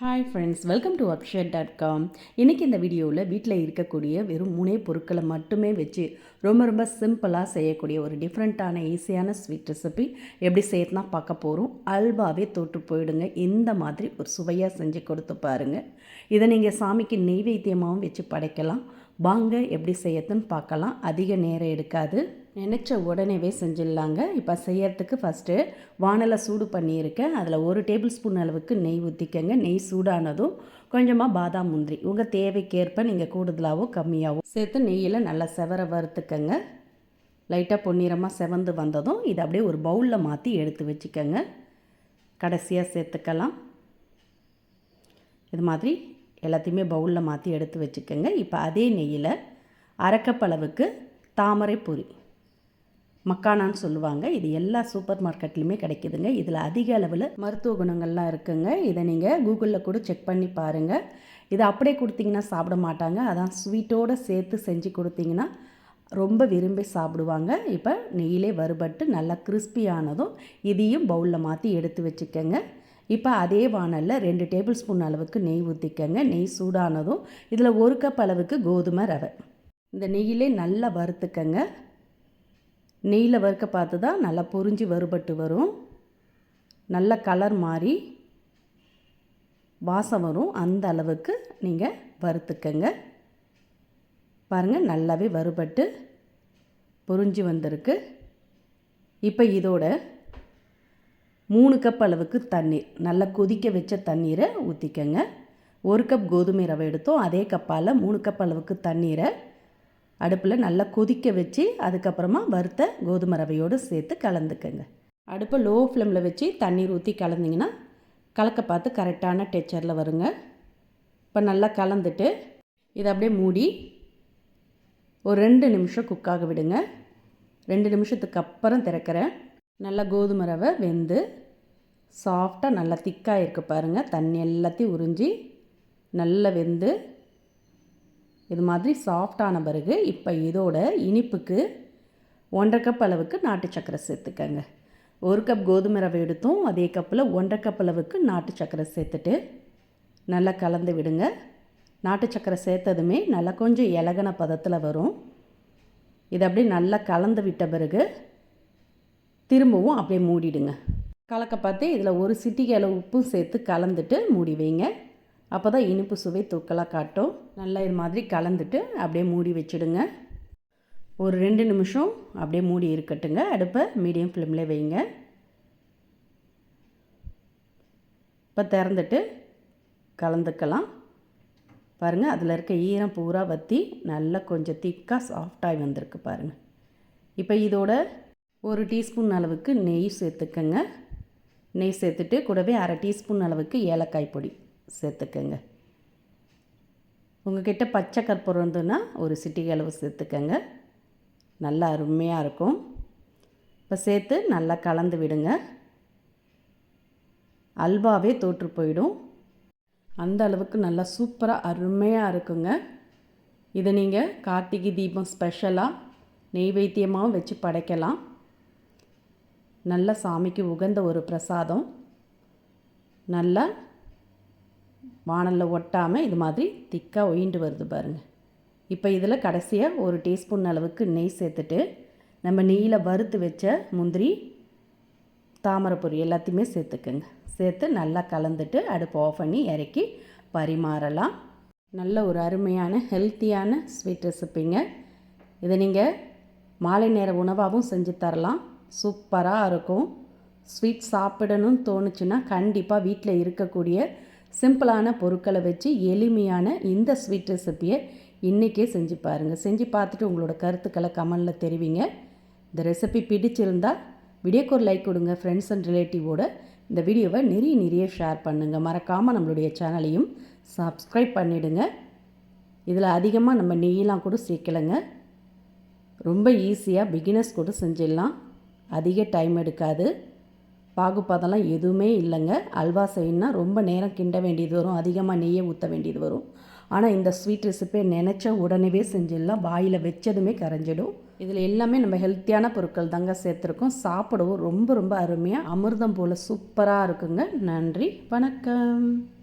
Hi friends welcome to upshot dot com இன்றைக்கி இந்த வீடியோவில் வீட்டில் இருக்கக்கூடிய வெறும் முனை பொருட்களை மட்டுமே வச்சு ரொம்ப ரொம்ப சிம்பிளாக செய்யக்கூடிய ஒரு டிஃப்ரெண்ட்டான ஈஸியான ஸ்வீட் ரெசிபி எப்படி செய்யறதுனா பார்க்க போகிறோம் அல்வாவே தோற்று போயிடுங்க. இந்த மாதிரி ஒரு சுவையாக செஞ்சு கொடுத்து பாருங்கள் இதை நீங்கள் சாமிக்கு நெய்வேத்தியமாகவும் வச்சு படைக்கலாம். வாங்க எப்படி செய்யறதுன்னு பார்க்கலாம். அதிக நேரம் எடுக்காது. நினச்ச உடனேவே செஞ்சிடலாங்க. இப்போ செய்யறதுக்கு ஃபஸ்ட்டு வானலை சூடு பண்ணியிருக்கேன். அதில் ஒரு டேபிள் ஸ்பூன் அளவுக்கு நெய் ஊற்றிக்கங்க நெய் சூடானதும் கொஞ்சமாக பாதாம் முந்திரி. உங்கள் தேவைக்கேற்ப நீங்கள் கூடுதலாகவோ கம்மியாகவோ சேர்த்து நெய்யில் நல்லா செவர வறுத்துக்கங்க. லைட்டாக பொன்னிறமாக செவந்து வந்ததும் இதை அப்படியே ஒரு பவுலில் மாற்றி எடுத்து வச்சுக்கோங்க. கடைசியாக சேர்த்துக்கலாம். இது மாதிரி எல்லாத்தையுமே பவுலில் மாற்றி எடுத்து வச்சுக்கோங்க. இப்போ அதே நெய்யில் அரைக்கப்பளவுக்கு தாமரை பொரி மக்கானான்னு சொல்லுவாங்க. இது எல்லா சூப்பர் மார்க்கெட்லேயுமே கிடைக்குதுங்க. இதில் அதிக அளவில் மருத்துவ குணங்கள்லாம் இருக்குங்க. இதை நீங்கள் கூகுளில் கூட செக் பண்ணி பாருங்கள் இதை அப்படியே கொடுத்தீங்கன்னா சாப்பிட மாட்டாங்க. அதான் ஸ்வீட்டோடு சேர்த்து செஞ்சு கொடுத்தீங்கன்னா ரொம்ப விரும்பி சாப்பிடுவாங்க. இப்போ நெய்யிலே வறுபட்டு நல்லா கிறிஸ்பியானதும் இதையும் பவுலில் மாற்றி எடுத்து வச்சுக்கோங்க. இப்போ அதே வானலில் ரெண்டு டேபிள் ஸ்பூன் அளவுக்கு நெய் ஊற்றிக்கங்க நெய் சூடானதும் இதில் ஒரு கப் அளவுக்கு கோதுமை ரவை. இந்த நெய்யிலே நல்லா வறுத்துக்கங்க. நெய்யில் வறுக்க பார்த்து தான் நல்லா பொறிஞ்சி வறுபட்டு வரும். நல்ல கலர் மாறி வாசம் வரும். அந்த அளவுக்கு நீங்கள் வறுத்துக்கங்க. பாருங்கள் நல்லாவே வறுபட்டு பொறிஞ்சி வந்திருக்கு. இப்போ இதோட மூணு கப் அளவுக்கு தண்ணீர் நல்லா கொதிக்க வச்ச தண்ணீரை ஊற்றிக்கங்க ஒரு கப் கோதுமை ரவை எடுத்தோம் அதே கப்பால் மூணு கப் அளவுக்கு தண்ணீரை அடுப்பில் நல்லா கொதிக்க வச்சு அதுக்கப்புறமா வறுத்த கோதுமை ரவையோடு சேர்த்து கலந்துக்கங்க. அடுப்பை லோ ஃப்ளேமில் வச்சு தண்ணீர் ஊற்றி கலந்திங்கன்னா கலக்க பார்த்து கரெக்டான டெக்சரில் வருங்க. இப்போ நல்லா கலந்துட்டு இதை அப்படியே மூடி ஒரு ரெண்டு நிமிஷம் குக்காக விடுங்க. ரெண்டு நிமிஷத்துக்கு அப்புறம் திறக்கிறேன். நல்லா கோதுமை ரவை வெந்து சாஃப்டாக நல்லா திக்காக இருக்குது பாருங்கள் தண்ணி எல்லாத்தையும் உறிஞ்சி நல்லா வெந்து இது மாதிரி சாஃப்டான பிறகு இப்போ இதோட இனிப்புக்கு ஒன்றரை கப் அளவுக்கு நாட்டு சக்கரை சேர்த்துக்கங்க. ஒரு கப் கோதுமை ரவை எடுத்தோம் அதே கப்பில் ஒன்றரை கப் அளவுக்கு நாட்டு சக்கரை சேர்த்துட்டு நல்லா கலந்து விடுங்க. நாட்டு சக்கரை சேர்த்ததுமே நல்லா கொஞ்சம் இலகன பதத்தில் வரும். இதை அப்படியே நல்லா கலந்து விட்ட பிறகு திரும்பவும் அப்படியே மூடிடுங்க. கலக்க பார்த்து இதில் ஒரு சிட்டிகை அளவு உப்பும் சேர்த்து கலந்துட்டு மூடி வைங்க. அப்போ தான் இனிப்பு சுவை தூக்கலாக காட்டும். நல்லா இது மாதிரி கலந்துட்டு அப்படியே மூடி வச்சுடுங்க. ஒரு ரெண்டு நிமிஷம் அப்படியே மூடி இருக்கட்டுங்க. அடுப்பை மீடியம் ஃப்ளேமில் வைங்க. இப்போ திறந்துட்டு கலந்துக்கலாம். பாருங்கள் அதில் இருக்க ஈரம் பூரா வற்றி நல்லா கொஞ்சம் திக்காக சாஃப்டாகி வந்திருக்கு பாருங்கள் இப்போ இதோட ஒரு டீஸ்பூன் அளவுக்கு நெய் சேர்த்துக்கங்க. நெய் சேர்த்துட்டு கூடவே அரை டீஸ்பூன் அளவுக்கு ஏலக்காய் பொடி. சேர்த்துக்கங்க. உங்கள்கிட்ட பச்சை கற்பூரம் இருந்ததுன்னா ஒரு சிட்டிகை அளவு சேர்த்துக்கங்க. நல்லா அருமையாக இருக்கும். இப்போ சேர்த்து நல்லா கலந்து விடுங்க. அல்வாவே தோற்று போயிடும். அந்த அளவுக்கு நல்லா சூப்பராக அருமையாக இருக்குங்க. இதை நீங்கள் கார்த்திகை தீபம் ஸ்பெஷலாக நெய்வேத்தியமாகவும் வச்சு படைக்கலாம். நல்ல சாமிக்கு உகந்த ஒரு பிரசாதம். நல்லா வானலில் ஒட்டாமல் இது மாதிரி திக்காக ஒயிண்டு வருது பாருங்கள் இப்போ இதில் கடைசியாக ஒரு டீஸ்பூன் அளவுக்கு நெய் சேர்த்துட்டு நம்ம நெய்யில் வறுத்து வச்ச முந்திரி தாமரைப்பொரி எல்லாத்தையுமே சேர்த்துக்கோங்க. சேர்த்து நல்லா கலந்துட்டு அடுப்பு ஆஃப் பண்ணி இறக்கி பரிமாறலாம். நல்ல ஒரு அருமையான ஹெல்த்தியான ஸ்வீட் ரெசிப்பிங்க இதை நீங்கள் மாலை நேர உணவாகவும் செஞ்சு தரலாம். சூப்பராக இருக்கும். ஸ்வீட் சாப்பிடணும்னு தோணுச்சுன்னா கண்டிப்பாக வீட்டில் இருக்கக்கூடிய சிம்பிளான பொருட்களை வச்சு எளிமையான இந்த ஸ்வீட் ரெசிப்பியை இன்றைக்கே செஞ்சு பாருங்கள் செஞ்சு பார்த்துட்டு உங்களோட கருத்துக்களை கமெண்டில் தெரிவிங்க. இந்த ரெசிபி பிடிச்சிருந்தால் வீடியோக்கு ஒரு லைக் கொடுங்க. ஃப்ரெண்ட்ஸ் அண்ட் ரிலேட்டிவோட இந்த வீடியோவை நிறைய நிறைய ஷேர் பண்ணுங்கள் மறக்காமல் நம்மளுடைய சேனலையும் சப்ஸ்கிரைப் பண்ணிவிடுங்க இதில் அதிகமாக நம்ம நெய்யெலாம் கூட சேர்க்கலைங்க. ரொம்ப ஈஸியாக பிகினர்ஸ் கூட செஞ்சிடலாம். அதிக டைம் எடுக்காது. பாகுபாதெல்லாம் எதுவுமே இல்லைங்க. அல்வா செய்யணுன்னா ரொம்ப நேரம் கிண்ட வேண்டியது வரும். அதிகமாக நெய்யை ஊற்ற வேண்டியது வரும். ஆனால் இந்த ஸ்வீட் ரெசிப்பியை நினச்ச உடனே செஞ்சிடலாம். வாயில் வச்சதுமே கரைஞ்சிடும். இதில் எல்லாமே நம்ம ஹெல்த்தியான பொருட்கள் தாங்க சேர்த்துருக்கோம். சாப்பிடவும் ரொம்ப ரொம்ப அருமையாக அமிர்தம் போல் சூப்பராக இருக்குங்க. நன்றி வணக்கம்.